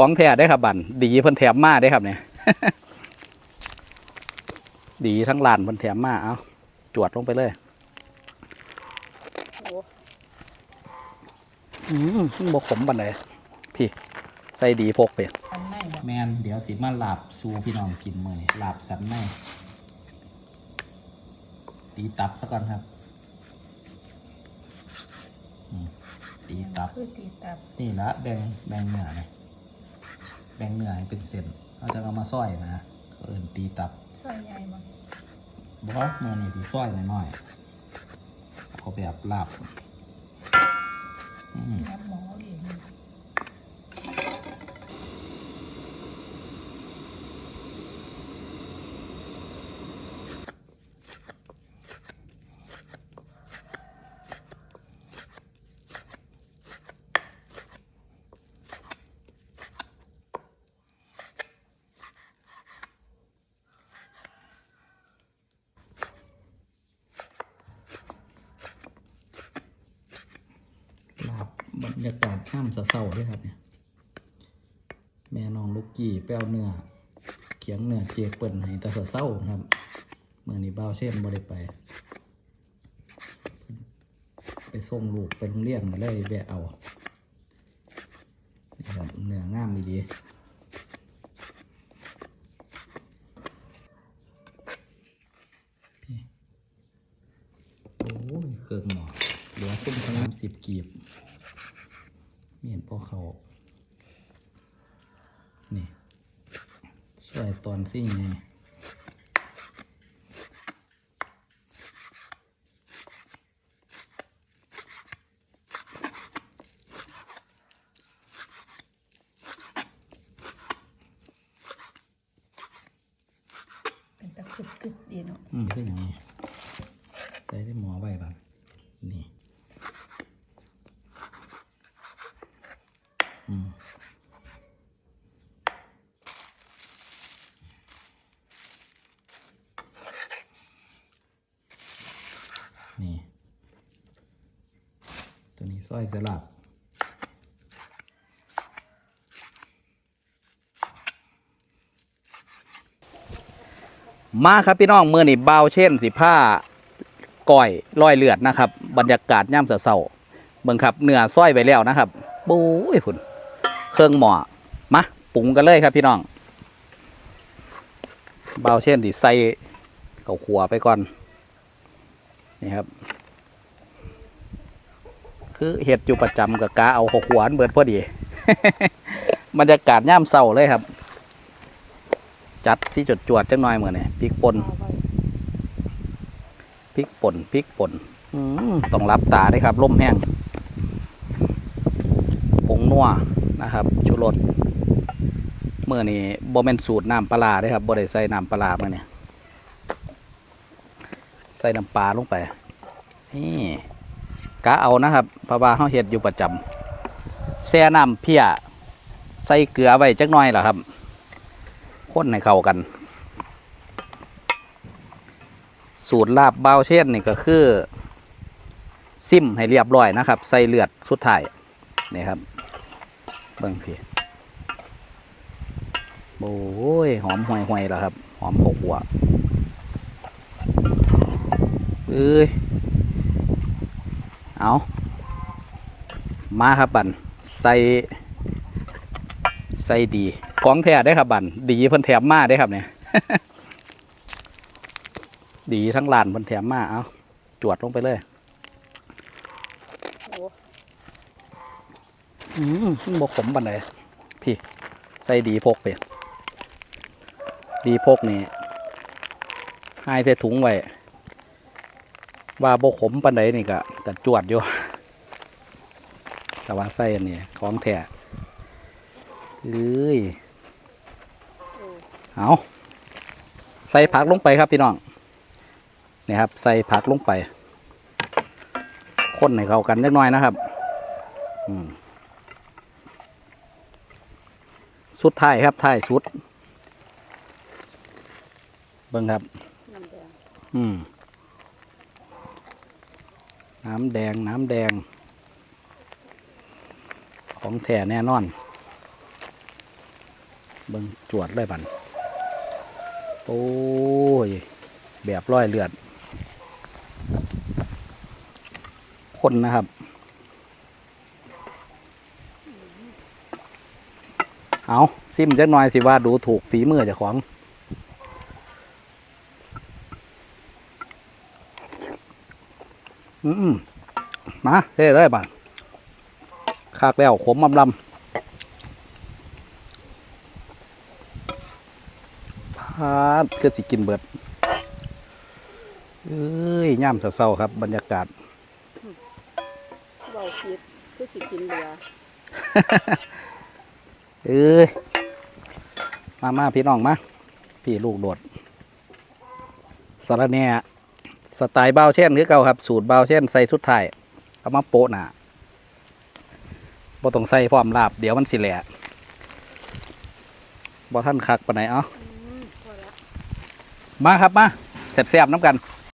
ของแท้ได้ครับบันดีเพิ่นแถมมาได้ครับเนี่ยดีทั้งลานเพิ่นแถมมาเอาจวดลงไปเลยโอ้อืมบกขมบันไดพี่ใส่ดีพกไปอันไหนบ่แมนเดี๋ยวสิมาลาบซูพี่น้องกินมือนี่ลาบสันในตีตับซะก่อนครับอืมตีตับคือตีตับนี่ละแบ่งแบ่งเนื้อเลย แบ่งเนื้อให้เป็นเส้นเราจะเอามาซอยนะเอินตีตับซอยใหญ่บ่บอสมือนี่สีซอยหน่อยๆเอาแบบลาบอืม นับหมอ บรรยากาศข้ามเศร้าๆด้วยครับเนี่ยแม่น้องลูกกี้แป้วเนื้อเขียงเนื้อเจเปิ่นให้แต่เศร้าครับเมื่อนี้บ่าเช่นบ่ได้ไป ไปส่งลูกไปโรงเรียนก็เลยแวะเอาครับเนื้องามดีพี่โอ้ยเครื่องหมอเหลือซุ้มขนมสิบกีบ เมียนพอเขานี่สวยตอนซี่ไงเป็นตะคุดกึดดีเนาะอืมคืออย่างนี้ใส่ได้หมอไว้บ้างนี่ อืม นี่ ตัวนี้สร้อยสลับมาครับพี่น้องเมื่อนี่เบาเช่นสิผ้าก้อยลอยเลือดนะครับ บรรยากาศย่ำเศร้าเบิ่งครับเนื้อส้อยไปแล้วนะครับบู๊ยพุ่นเครื่องหมอมาปรุงกันเลยครับพี่น้อง เบาเช่นสิใส่เขาขัวไปก่อน นี่ครับ คือเห็ดอยู่ประจำกับกาเอาเขาขวานเบิดพอดี บรรยากาศย่ำเศร้าเลยครับ จัดสีจดจวดจังหน่อยเหมือนนี่พริกป่นพริกป่นพริกป่นต้องรับตาด้วยครับล่มแห้งผงนัวนะครับชูรสเมื่อนี้บ่แมนสูตรน้ำปลาร้าเด้ครับบ่ได้ใส่น้ำปลาร้ามาเนี่ย ใส่น้ำปลาลงไป นี่กะเอานะครับเพราะว่าเฮาเฮ็ดอยู่ประจำแช่น้ำเพียใส่เกลือไว้จักหน่อยล่ะครับคนให้เข้ากัน สูตรลาบเบาเช่นนี่ก็คือ ซิมให้เรียบร้อยนะครับ ใส่เลือดสุดท้ายนี่ครับเบิ่งพี่โอ้ยหอมห่วยห่วยๆแล้วครับ หอมหกหัว เอ้ย เอามาครับบันใส่ใส่ดี ของแท้ได้ครับบันดีเพิ่นแถมมาได้ครับเนี่ย ดีทั้งลานเพิ่นแถมมา เอาจวดลงไปเลยอืมบกขมบันไดพี่ ใส่ดีพกไปดีพกนี่ให้ใส่ถุงไว้ ว่าบกขมปันไดนี่ก็กะจวดอยู่แต่ว่าใส่อันนี้ของแท้เอ้ยเอาใส่ผักลงไปครับพี่น้องนี่ครับ ใส่ผักลงไปคนให้เข้ากันเล็กน้อยนะครับอืมสุดท้ายครับท้ายสุด เบิ่งครับน้ำแดงอืม น้ำแดงน้ำแดง ของแท้แน่นอน เบิ่งจวดเลยบันโอ้ย แบบร้อยเลือดคนนะครับเอาซิมจักหน่อยสิว่าดูถูกฝีมือเจ้าของ อืมมาเท่เลยบ้านคากแล้วขมอำลำพาดคือสิกินเบิด เอ้ยย่ำเศร้าๆครับ บรรยากาศเบาคิดคือสิกินเบื่อเอ้ย มามาพี่น้องมา พี่ลูกโดดสารแหน่ สไตล์เบาวเช่นคือเก่าครับ สูตรเบาวเช่นใส่สุดท้ายเอามาโปะหนาบ่ต้องใส่พร้อมลาบเดี๋ยวมันสิแหละบ่ท่านคักปานไหนเอ้าพอละมาครับมาแซ่บๆน้ำกันอ